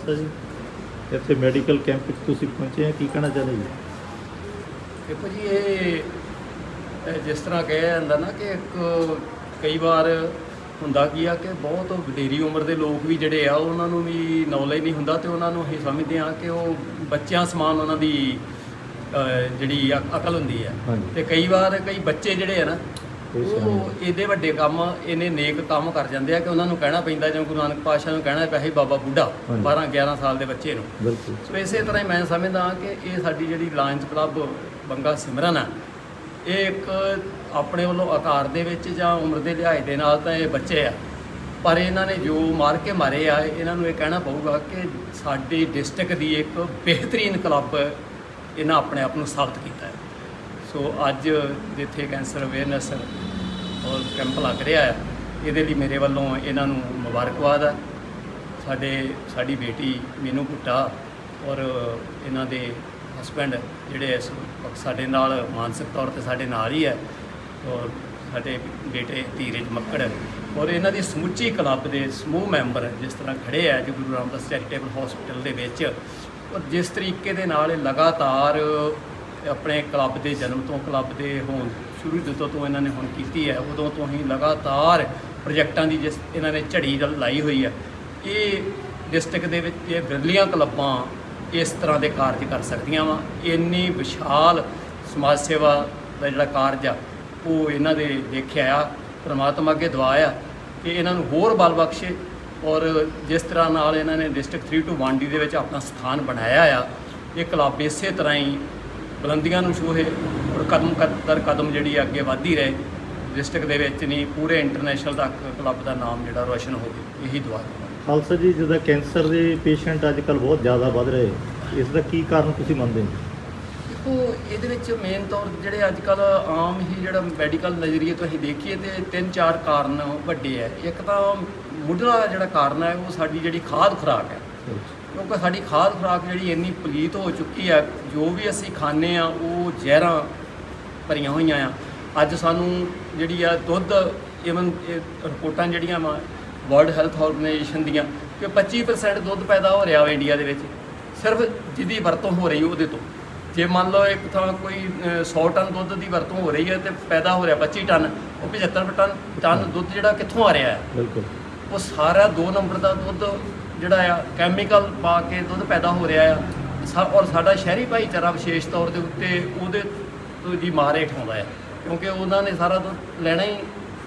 ਖਾਲਸਾ ਜੀ। ਇੱਥੇ medical camp ਵਿੱਚ ਤੁਸੀਂ ਪਹੁੰਚੇ ਆ ਕੀ ਕਹਿਣਾ ਚਾਹੁੰਦੇ ਜੀ? ਦੇਖੋ ਜੀ ਇਹ ਇਹ ਜਿਸ ਤਰ੍ਹਾਂ ਕਿਹਾ ਜਾਂਦਾ ਨਾ ਕਿ ਇੱਕ ਕਈ ਵਾਰ ਹੁੰਦਾ ਕੀ ਆ ਕਿ ਬਹੁਤ ਵਡੇਰੀ ਉਮਰ ਦੇ ਲੋਕ ਵੀ ਜਿਹੜੇ ਆ ਉਹਨਾਂ ਨੂੰ ਵੀ ਨੌਲੇਜ ਨਹੀਂ ਹੁੰਦਾ ਤੇ ਉਹਨਾਂ ਨੂੰ ਅਸੀਂ ਸਮਝਦੇ ਆ ਕਿ ਉਹ ਬੱਚਿਆਂ ਸਮਾਨ ਉਹਨਾਂ ਦੀ ਅਹ, ਜਿਹੜੀ ਅ- ਅਕਲ ਹੁੰਦੀ ਆ। ਹਾਂਜੀ। ਤੇ ਕਈ ਵਾਰ ਕਈ ਬੱਚੇ ਜਿਹੜੇ ਆ ਨਾ ਇਹ ਉਹ ਇਹਦੇ ਵੱਡੇ ਕੰਮ ਇਹਨੇ ਨੇਕ ਕੰਮ ਕਰ ਜਾਂਦੇ ਆ ਕਿ ਉਹਨਾਂ ਨੂੰ ਕਹਿਣਾ ਪੈਂਦਾ ਜਿਵੇਂ ਗੁਰੂ ਨਾਨਕ ਪਾਤਸ਼ਾਹ ਨੂੰ ਕਹਿਣਾ ਪਿਆ ਸੀ ਬਾਬਾ ਬੁੱਢਾ ਹਾਂਜੀ। 12 11 ਸਾਲ ਦੇ ਬੱਚੇ ਨੂੰ। ਬਿਲਕੁਲ। ਸੋ ਇਸੇ ਤਰ੍ਹਾਂ ਹੀ ਮੈਂ ਸਮਝਦਾ ਕਿ ਇਹ ਸਾਡੀ ਜਿਹੜੀ ਲਾਇਨਸ ਕਲੱਬ ਬੰਗਾ ਸਿਮਰਨ ਆ ਇਹ ਇੱਕ ਆਪਣੇ ਵੱਲੋਂ ਆਕਾਰ ਦੇ ਵਿੱਚ ਜਾਂ ਉਮਰ ਦੇ ਲਿਹਾਜ਼ ਦੇ ਨਾਲ ਤਾਂ ਇਹ ਬੱਚੇ ਆ ਪਰ ਇਹਨਾਂ ਨੇ ਜੋ ਮਾਰ ਕੇ ਮਾਰੇ ਆ ਇਹਨਾਂ ਨੂੰ ਇਹ ਕਹਿਣਾ ਪਊਗਾ ਕਿ ਸਾਡੀ ਡਿਸਟ੍ਰਿਕਟ ਦੀ ਇੱਕ ਬਿਹਤਰੀਨ ਕਲੱਬ ਇਹਨਾਂ ਆਪਣੇ ਆਪ ਨੂੰ ਸਾਬਤ ਕੀਤਾ ਸੋ ਅੱਜ ਜਿੱਥੇ ਕੈਂਸਰ ਅਵੇਅਰਨੈਸ ਔਰ ਕੈਂਪ ਲੱਗ ਰਿਹਾ ਹੈ ਇਹਦੇ ਲਈ ਮੇਰੇ ਵੱਲੋਂ ਇਹਨਾਂ ਨੂੰ ਮੁਬਾਰਕਬਾਦ ਹੈ ਸਾਡੇ, ਸਾਡੀ ਬੇਟੀ ਮੀਨੂ ਭੁੱਟਾ ਔਰ ਇਹਨਾਂ ਦੇ ਹਸਬੰਡ ਜਿਹੜੇ ਇਸ ਵਕਤ ਸਾਡੇ ਨਾਲ ਮਾਨਸਿਕ ਤੌਰ ਤੇ ਸਾਡੇ ਨਾਲ ਹੀ ਹੈ ਔਰ ਸਾਡੇ ਬੇਟੇ ਧੀਰਜ ਮੱਕੜ ਔਰ ਇਹਨਾਂ ਦੀ ਸਮੁੱਚੀ ਕਲੱਬ ਦੇ ਸਮੂਹ ਮੈਂਬਰ ਜਿਸ ਤਰ੍ਹਾਂ ਖੜੇ ਆ ਜੀ ਗੁਰੂ ਰਾਮਦਾਸ ਚੈਰੀਟੇਬਲ ਹਸਪੀਟਲ ਦੇ ਵਿੱਚ ਔਰ ਜਿਸ ਤਰੀਕੇ ਦੇ ਨਾਲ ਇਹ ਲਗਾਤਾਰ ਆਪਣੇ ਕਲੱਬ ਦੇ ਜਨਮ ਤੋਂ ਕਲੱਬ ਦੇ ਹੋਣ ਸ਼ੁਰੂ ਜਦੋਂ ਤੋਂ ਇਹਨਾਂ ਨੇ ਹੁਣ ਕੀਤੀ ਹੈ, ਉਦੋਂ ਤੋਂ ਹੀ ਲਗਾਤਾਰ ਪ੍ਰੋਜੈਕਟਾਂ ਦੀ ਜਿਸ ਇਹਨਾਂ ਨੇ ਝੜੀ ਲਾਈ ਹੋਈ ਹੈ। ਇਹ ਡਿਸਟ੍ਰਿਕਟ ਦੇ ਵਿੱਚ ਇਹ ਬਿਰਲੀਆਂ ਕਲੱਬਾਂ ਇਸ ਤਰ੍ਹਾਂ ਦੇ ਕਾਰਜ ਕਰ ਸਕਦੀਆਂ ਵਾ। ਇੰਨੀ ਵਿਸ਼ਾਲ ਸਮਾਜ ਸੇਵਾ ਦਾ ਜਿਹੜਾ ਕਾਰਜ ਆ, ਉਹ ਇਹਨਾਂ ਦੇ ਦੇਖਿਆ ਆ, ਪ੍ਰਮਾਤਮਾ ਅੱਗੇ ਦੁਆ ਆ ਕਿ ਇਹਨਾਂ ਨੂੰ ਹੋਰ ਬਲ ਬਖਸ਼ੇ ਔਰ ਜਿਸ ਤਰ੍ਹਾਂ ਨਾਲ ਇਹਨਾਂ ਨੇ ਡਿਸਟ੍ਰਿਕਟ 3 ਟੂ 1 ਡੀ ਦੇ ਵਿੱਚ ਆਪਣਾ ਸਥਾਨ ਬਣਾਇਆ ਆ, ਇਹ ਕਲੱਬ ਇਸੇ ਤਰ੍ਹਾਂ ਹੀ ਬੁਲੰਦੀਆਂ ਨੂੰ ਛੂਹੇ ਔਰ ਕਦਮ ਕਦਰ ਕਦਮ ਜਿਹੜੀ ਆ ਅੱਗੇ ਵਧਦੀ ਰਹੇ ਡਿਸਟ੍ਰਿਕਟ ਦੇ ਵਿੱਚ ਨਹੀਂ ਪੂਰੇ ਇੰਟਰਨੈਸ਼ਨਲ ਤੱਕ ਕਲੱਬ ਦਾ ਨਾਮ ਜਿਹੜਾ ਰੋਸ਼ਨ ਹੋਵੇ ਇਹੀ ਦੁਆ ਕਰਾਂਗਾ ਖਾਲਸਾ ਜੀ ਜਿਹਦਾ ਕੈਂਸਰ ਦੇ ਪੇਸ਼ੈਂਟ ਅੱਜ ਕੱਲ ਬਹੁਤ ਜ਼ਿਆਦਾ ਵੱਧ ਰਹੇ ਇਸ ਦਾ ਕੀ ਕਾਰਨ ਤੁਸੀਂ ਮੰਨਦੇ ਹੋ? ਦੇਖੋ ਇਹਦੇ ਵਿੱਚ ਮੇਨ ਤੌਰ ਜਿਹੜੇ ਅੱਜ ਕੱਲ ਆਮ ਹੀ ਜਿਹੜਾ ਮੈਡੀਕਲ ਨਜ਼ਰੀਏ ਤੋਂ ਅਸੀਂ ਦੇਖੀਏ ਤੇ ਤਿੰਨ ਚਾਰ ਕਾਰਨ ਵੱਡੇ ਹੈ ਇੱਕ ਤਾਂ ਮੁੱਢਲਾ ਜਿਹੜਾ ਕਾਰਨ ਹੈ ਉਹ ਸਾਡੀ ਜਿਹੜੀ ਖਾਦ ਖੁਰਾਕ ਹੈ। ਕਿਉਂਕਿ ਸਾਡੀ ਖਾਦ ਖੁਰਾਕ ਜਿਹੜੀ ਇੰਨੀ ਪਲੀਤ ਹੋ ਚੁੱਕੀ ਹੈ ਜੋ ਵੀ ਅਸੀਂ ਖਾਂਦੇ ਆ ਉਹ ਜ਼ਹਿਰਾਂ ਭਰੀਆਂ ਹੋਈਆਂ ਆ। ਅੱਜ ਸਾਨੂੰ ਜਿਹੜੀ ਆ ਦੁੱਧ ਇਵਨ ਰਿਪੋਰਟਾਂ ਜਿਹੜੀਆਂ ਵਾ ਵਰਲਡ ਹੈਲਥ ਆਰਗੇਨਾਈਜੇਸ਼ਨ ਦੀਆਂ ਕਿ 25% ਦੁੱਧ ਪੈਦਾ ਹੋ ਰਿਹਾ ਵਾ ਇੰਡੀਆ ਦੇ ਵਿੱਚ। ਸਿਰਫ ਜਿਹਦੀ ਵਰਤੋਂ ਹੋ ਰਹੀ ਉਹਦੇ ਤੋਂ। ਜੇ ਮੰਨ ਲਓ ਇੱਕ ਥਾਂ ਕੋਈ ਅ, 100 ਟਨ ਦੁੱਧ ਦੀ ਵਰਤੋਂ ਹੋ ਰਹੀ ਹੈ ਤੇ ਪੈਦਾ ਹੋ ਰਿਹਾ 25 ਟਨ ਉਹ 75 ਟਨ ਟਨ ਦੁੱਧ ਜਿਹੜਾ ਕਿੱਥੋਂ ਆ ਰਿਹਾ ਹੈ? ਬਿਲਕੁਲ। ਉਹ ਸਾਰਾ 2 ਨੰਬਰ ਦਾ ਦੁੱਧ ਜਿਹੜਾ ਆ ਕੈਮੀਕਲ ਪਾ ਕੇ ਦੁੱਧ ਪੈਦਾ ਹੋ ਰਿਹਾ ਆ ਔਰ ਸਾਡਾ ਸ਼ਹਿਰੀ ਭਾਈਚਾਰਾ ਵਿਸ਼ੇਸ਼ ਤੌਰ ਦੇ ਉੱਤੇ ਉਹਦੇ ਤੋਂ ਜੀ ਮਾਰ ਹੇਠ ਆਉਂਦਾ ਹੈ ਕਿਉਂਕਿ ਉਹਨਾਂ ਨੇ ਸਾਰਾ ਦੁੱਧ ਲੈਣਾ ਹੀ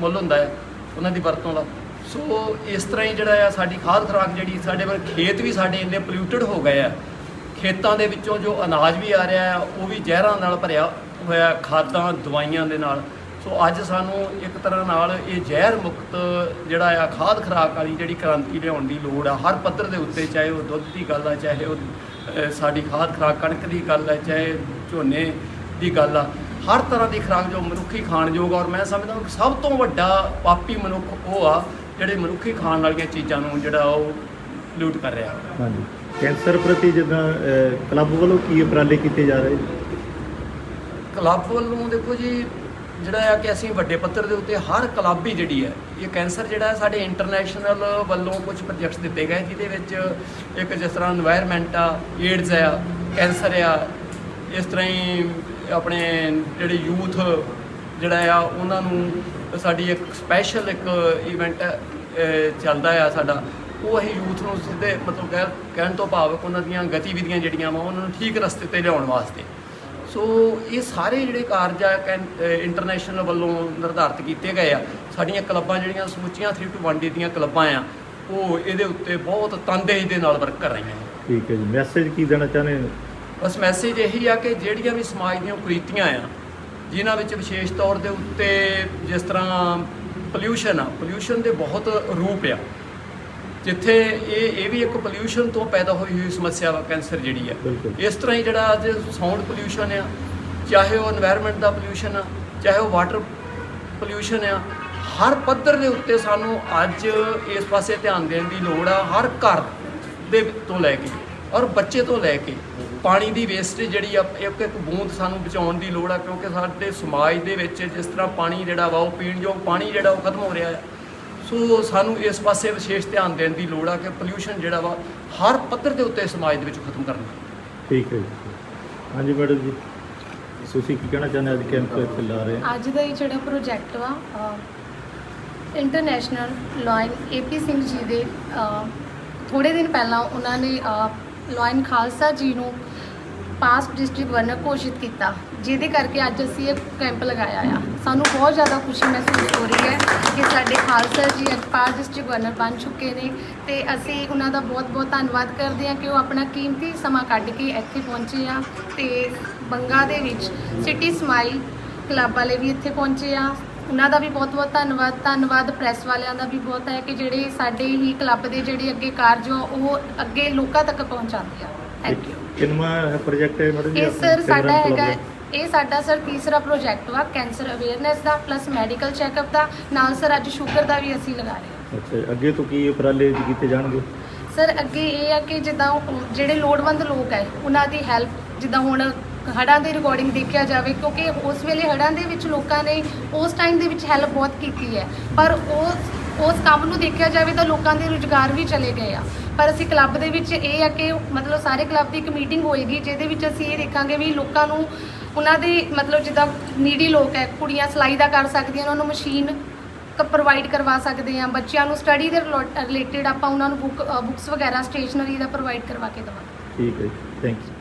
ਮੁੱਲ ਹੁੰਦਾ ਹੈ ਉਹਨਾਂ ਦੀ ਵਰਤੋਂ ਦਾ ਸੋ ਇਸ ਤਰ੍ਹਾਂ ਹੀ ਜਿਹੜਾ ਆ, ਸਾਡੀ ਖਾਦ ਖੁਰਾਕ ਜਿਹੜੀ, ਸਾਡੇ ਵਰ ਖੇਤ ਵੀ ਸਾਡੇ ਇੰਨੇ ਪੋਲਿਊਟਡ ਹੋ ਗਏ ਆ, ਖੇਤਾਂ ਦੇ ਵਿੱਚੋਂ ਜੋ ਅਨਾਜ ਵੀ ਆ ਰਿਹਾ ਆ, ਉਹ ਵੀ ਜ਼ਹਿਰਾਂ ਨਾਲ ਭਰਿਆ ਹੋਇਆ ਖਾਦਾਂ, ਦਵਾਈਆਂ ਦੇ ਨਾਲ। ਸੋ ਅੱਜ ਸਾਨੂੰ ਇੱਕ ਤਰ੍ਹਾਂ ਨਾਲ ਇਹ ਜ਼ਹਿਰ ਮੁਕਤ ਜਿਹੜਾ ਆ ਖਾਦ ਖੁਰਾਕ ਵਾਲੀ ਜਿਹੜੀ ਕ੍ਰਾਂਤੀ ਲਿਆਉਣ ਦੀ ਲੋੜ ਆ ਹਰ ਪੱਧਰ ਦੇ ਉੱਤੇ ਚਾਹੇ ਉਹ ਦੁੱਧ ਦੀ ਗੱਲ ਆ ਚਾਹੇ ਉਹ ਸਾਡੀ ਖਾਦ ਖੁਰਾਕ ਕਣਕ ਦੀ ਗੱਲ ਹੈ ਚਾਹੇ ਝੋਨੇ ਦੀ ਗੱਲ ਆ ਹਰ ਤਰ੍ਹਾਂ ਦੀ ਖੁਰਾਕ ਜੋ ਮਨੁੱਖੀ ਖਾਣਯੋਗ ਆ। ਔਰ ਮੈਂ ਸਮਝਦਾ ਕਿ ਸਭ ਤੋਂ ਵੱਡਾ ਪਾਪੀ ਮਨੁੱਖ ਉਹ ਆ ਜਿਹੜੇ ਮਨੁੱਖੀ ਖਾਣ ਵਾਲੀਆਂ ਚੀਜ਼ਾਂ ਨੂੰ ਜਿਹੜਾ ਉਹ ਲੂਟ ਕਰ ਰਿਹਾ। ਹਾਂਜੀ। ਕੈਂਸਰ ਪ੍ਰਤੀ ਜਿੱਦਾਂ ਕਲੱਬ ਵੱਲੋਂ ਕੀ ਉਪਰਾਲੇ ਕੀਤੇ ਜਾ ਰਹੇ ਕਲੱਬ ਵੱਲੋਂ ਦੇਖੋ ਜੀ ਜਿਹੜਾ ਆ ਕਿ ਅਸੀਂ ਵੱਡੇ ਪੱਧਰ ਦੇ ਉੱਤੇ ਹਰ ਕਲਾਬੀ ਜਿਹੜੀ ਹੈ, ਇਹ ਕੈਂਸਰ ਜਿਹੜਾ ਹੈ ਸਾਡੇ ਇੰਟਰਨੈਸ਼ਨਲ ਵੱਲੋਂ ਕੁਝ ਪ੍ਰੋਜੈਕਟਸ ਦਿੱਤੇ ਗਏ, ਜਿਹਦੇ ਵਿੱਚ ਇੱਕ ਜਿਸ ਤਰ੍ਹਾਂ এনवायरमेंट ਆ ਏਡਜ਼ ਆ, ਕੈਂਸਰ ਆ, ਇਸ ਤਰ੍ਹਾਂ ਹੀ ਆਪਣੇ ਜਿਹੜੇ ਯੂਥ ਜਿਹੜਾ ਆ, ਉਹਨਾਂ ਨੂੰ ਸਾਡੀ ਇੱਕ ਸਪੈਸ਼ਲ ਇੱਕ ਇਵੈਂਟ ਚੱਲਦਾ ਆ ਸਾਡਾ। ਉਹ ਇਹ ਯੂਥ ਨੂੰ ਸਿੱਧੇ ਮਤਲਬ ਕਹਿਣ ਤੋਂ ਭਾਵ ਉਹਨਾਂ ਦੀਆਂ ਗਤੀਵਿਧੀਆਂ ਜਿਹੜੀਆਂ ਵਾ, ਉਹਨਾਂ ਨੂੰ ਠੀਕ ਰਸਤੇ ਤੇ ਲਿਆਉਣ ਵਾਸਤੇ। ਸੋ ਇਹ ਸਾਰੇ ਜਿਹੜੇ ਕਾਰਜ ਆ ਇੰਟਰਨੈਸ਼ਨਲ ਵੱਲੋਂ ਨਿਰਧਾਰਿਤ ਕੀਤੇ ਗਏ ਆ। ਸਾਡੀਆਂ ਕਲੱਬਾਂ ਜਿਹੜੀਆਂ ਸਮੁੱਚੀਆਂ 3 ਟੂ 1 ਦੀਆਂ ਕਲੱਬਾਂ ਆ ਉਹ ਇਹਦੇ ਉੱਤੇ ਬਹੁਤ ਤਨਦੇਹੀ ਦੇ ਨਾਲ ਵਰਕ ਕਰ ਰਹੀਆਂ ਨੇ। ਠੀਕ ਹੈ ਜੀ। ਮੈਸੇਜ ਕੀ ਦੇਣਾ ਚਾਹੁੰਦੇ ਹੋ? ਬਸ ਮੈਸੇਜ ਇਹੀ ਆ ਕਿ ਜਿਹੜੀਆਂ ਵੀ ਸਮਾਜ ਦੀਆਂ ਕੁਰੀਤੀਆਂ ਆ ਜਿਨ੍ਹਾਂ ਵਿੱਚ ਵਿਸ਼ੇਸ਼ ਤੌਰ ਦੇ ਉੱਤੇ ਜਿਸ ਤਰ੍ਹਾਂ ਪੋਲਿਊਸ਼ਨ ਆ ਪੋਲਿਊਸ਼ਨ ਦੇ ਬਹੁਤ ਰੂਪ ਆ। ਜਿੱਥੇ ਇਹ ਇਹ ਵੀ ਇੱਕ ਪੋਲਿਊਸ਼ਨ ਤੋਂ ਪੈਦਾ ਹੋਈ ਹੋਈ ਸਮੱਸਿਆ ਵਾ ਕੈਂਸਰ ਜਿਹੜੀ ਆ। ਇਸ ਤਰ੍ਹਾਂ ਹੀ ਜਿਹੜਾ ਅੱਜ ਸਾਊਂਡ ਪੋਲਿਊਸ਼ਨ ਆ ਚਾਹੇ ਉਹ এনवायरमेंट ਦਾ ਪੋਲਿਊਸ਼ਨ ਆ ਚਾਹੇ ਉਹ ਵਾਟਰ ਪੋਲਿਊਸ਼ਨ ਆ ਹਰ ਪੱਧਰ ਦੇ ਉੱਤੇ ਸਾਨੂੰ ਅੱਜ ਇਸ ਪਾਸੇ ਧਿਆਨ ਦੇਣ ਦੀ ਲੋੜ ਆ ਹਰ ਘਰ ਦੇ ਤੋਂ ਲੈ ਕੇ ਔਰ ਬੱਚੇ ਤੋਂ ਲੈ ਕੇ। ਪਾਣੀ ਦੀ ਵੇਸਟੇਜ ਜਿਹੜੀ ਆ ਇੱਕ ਇੱਕ ਬੂੰਦ ਸਾਨੂੰ ਬਚਾਉਣ ਦੀ ਲੋੜ ਆ ਕਿਉਂਕਿ ਸਾਡੇ ਸਮਾਜ ਦੇ ਵਿੱਚ ਜਿਸ ਤਰ੍ਹਾਂ ਪਾਣੀ ਜਿਹੜਾ ਵਾ ਉਹ ਪੀਣ ਜੋ ਪਾਣੀ ਜਿਹੜਾ ਉਹ ਖਤਮ ਹੋ ਰਿਹਾ ਆ। ਸੋ ਸਾਨੂੰ ਇਸ ਪਾਸੇ ਵਿਸ਼ੇਸ਼ ਧਿਆਨ ਦੇਣ ਦੀ ਲੋੜ ਆ ਕਿ ਪੋਲਿਊਸ਼ਨ ਜਿਹੜਾ ਵਾ ਹਰ ਪੱਧਰ ਦੇ ਉੱਤੇ ਸਮਾਜ ਦੇ ਵਿੱਚ ਖਤਮ ਕਰਨਾ। ਠੀਕ ਹੈ ਜੀ। ਹਾਂਜੀ ਮੈਡਮ ਜੀ ਤੁਸੀਂ ਕੀ ਕਹਿਣਾ ਚਾਹੁੰਦੇ ਅੱਜ ਕੈਂਪ ਇੱਥੇ ਲਾ ਰਹੇ ਹਾਂ ਅੱਜ ਦਾ ਇਹ ਜਿਹੜਾ ਪ੍ਰੋਜੈਕਟ ਵਾ international line AP Singh ji ਦੇ ਥੋੜੇ ਦਿਨ ਪਹਿਲਾਂ ਉਹਨਾਂ ਨੇ ਲਾਇਨ ਖਾਲਸਾ ਜੀ ਨੂੰ ਪਾਸਟ ਡਿਸਟ੍ਰਿਕਟ ਵਰਨਰ ਘੋਸ਼ਿਤ ਕੀਤਾ, ਜਿਹਦੇ ਕਰਕੇ ਅੱਜ ਅਸੀਂ ਇਹ ਕੈਂਪ ਲਗਾਇਆ ਆ। ਸਾਨੂੰ ਬਹੁਤ ਜ਼ਿਆਦਾ ਖੁਸ਼ੀ ਮਹਿਸੂਸ ਹੋ ਰਹੀ ਹੈ ਕਿ ਸਾਡੇ ਖਾਲਸਾ ਜੀ ਅੱਜ ਪਾਸਟ ਡਿਸਟ੍ਰਿਕਟ ਵਰਨਰ ਬਣ ਚੁੱਕੇ ਨੇ ਤੇ ਅਸੀਂ ਉਹਨਾਂ ਦਾ ਬਹੁਤ ਬਹੁਤ ਧੰਨਵਾਦ ਕਰਦੇ ਹਾਂ ਕਿ ਉਹ ਆਪਣਾ ਕੀਮਤੀ ਸਮਾਂ ਕੱਢ ਕੇ ਇੱਥੇ ਪਹੁੰਚੇ ਆ ਤੇ ਬੰਗਾ ਦੇ ਵਿੱਚ ਸਿਟੀ ਸਮਾਈਲ ਕਲੱਬ ਵਾਲੇ ਵੀ ਇੱਥੇ ਪਹੁੰਚੇ ਆ। ਉਹਨਾਂ ਦਾ ਵੀ ਬਹੁਤ ਬਹੁਤ ਧੰਨਵਾਦ। ਧੰਨਵਾਦ ਪ੍ਰੈਸ ਵਾਲਿਆਂ ਦਾ ਵੀ ਬਹੁਤ ਹੈ ਕਿ ਜਿਹੜੇ ਸਾਡੇ ਹੀ ਕਲੱਬ ਦੇ ਜਿਹੜੇ ਅੱਗੇ ਕਾਰਜ ਆ, ਉਹ ਅੱਗੇ ਲੋਕਾਂ ਤੱਕ ਪਹੁੰਚਾਉਂਦੇ ਆ। ਥੈਂਕ ਯੂ ਕਿੰਨਵਾ ਹੈ ਪ੍ਰੋਜੈਕਟ ਹੈ ਮੈਡਮ ਜੀ ਇਹ ਆਪਣਾ? ਸਰ ਸਾਡਾ club ਹੈਗਾ ਦਾ? ਇਹ ਸਾਡਾ ਸਰ ਤੀਸਰਾ ਪ੍ਰੋਜੈਕਟ ਵਾ ਕੈਂਸਰ ਅਵੇਅਰਨੈਸ ਦਾ ਪਲੱਸ ਮੈਡੀਕਲ ਚੈੱਕਅਪ ਦਾ। ਨਾਲ ਸਰ ਅੱਜ ਸ਼ੂਗਰ ਦਾ ਵੀ ਅਸੀਂ ਲਗਾ ਰਹੇ ਹਾਂ। ਅੱਛਾ ਅੱਗੇ ਤੋਂ ਕੀ ਉਪਰਾਲੇ ਕੀਤੇ ਜਾਣਗੇ? ਸਰ ਅੱਗੇ ਇਹ ਆ ਕਿ ਜਿੱਦਾਂ ਉਹ ਜਿਹੜੇ ਲੋੜਵੰਦ ਲੋਕ ਹੈ ਉਹਨਾਂ ਦੀ ਹੈਲਪ ਜਿੱਦਾਂ ਹੁਣ ਹੜ੍ਹਾਂ ਦੀ ਰਿਕਾਰਡਿੰਗ ਦੇਖਿਆ ਜਾਵੇ ਕਿਉਂਕਿ ਉਸ ਵੇਲੇ ਹੜ੍ਹਾਂ ਦੇ ਵਿੱਚ ਲੋਕਾਂ ਨੇ ਉਸ ਟਾਈਮ ਦੇ ਵਿੱਚ ਹੈਲਪ ਬਹੁਤ ਕੀਤੀ ਹੈ। ਪਰ ਉਸ ਉਸ ਕੰਮ ਨੂੰ ਦੇਖਿਆ ਜਾਵੇ ਤਾਂ ਲੋਕਾਂ ਦੇ ਰੁਜ਼ਗਾਰ ਵੀ ਚਲੇ ਗਏ ਆ। ਪਰ ਅਸੀਂ ਕਲੱਬ ਦੇ ਵਿੱਚ ਇਹ ਆ ਕਿ ਮਤਲਬ ਸਾਰੇ ਕਲੱਬ ਦੀ ਇੱਕ ਮੀਟਿੰਗ ਹੋਏਗੀ ਜਿਹਦੇ ਵਿੱਚ ਅਸੀਂ ਇਹ ਦੇਖਾਂਗੇ ਵੀ ਲੋਕਾਂ ਨੂੰ ਉਹਨਾਂ ਦੇ ਮਤਲਬ ਜਿੱਦਾਂ ਨੀਡੀ ਲੋਕ ਹੈ ਕੁੜੀਆਂ ਸਿਲਾਈ ਦਾ ਕਰ ਸਕਦੀਆਂ ਉਹਨਾਂ ਨੂੰ ਮਸ਼ੀਨ ਪ੍ਰੋਵਾਈਡ ਕਰਵਾ ਸਕਦੇ ਆ ਬੱਚਿਆਂ ਨੂੰ ਸਟੱਡੀ ਦੇ ਰਿਲੇਟਡ ਆਪਾਂ ਉਹਨਾਂ ਨੂੰ ਬੁੱਕ ਬੁੱਕਸ ਵਗੈਰਾ ਸਟੇਸ਼ਨਰੀ ਦਾ ਪ੍ਰੋਵਾਈਡ ਕਰਵਾ ਕੇ ਦੇਵਾਂਗੇ। ਠੀਕ ਹੈ ਥੈਂਕ ਯੂ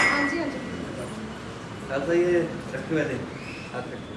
ਹਾਂਜੀ ਹਾਂਜੀ। ਖਾਲਸਾ ਇਹ ਰੱਖਿਓ ਇਹਦੇ ਹੱਥ ਰੱਖਿਓ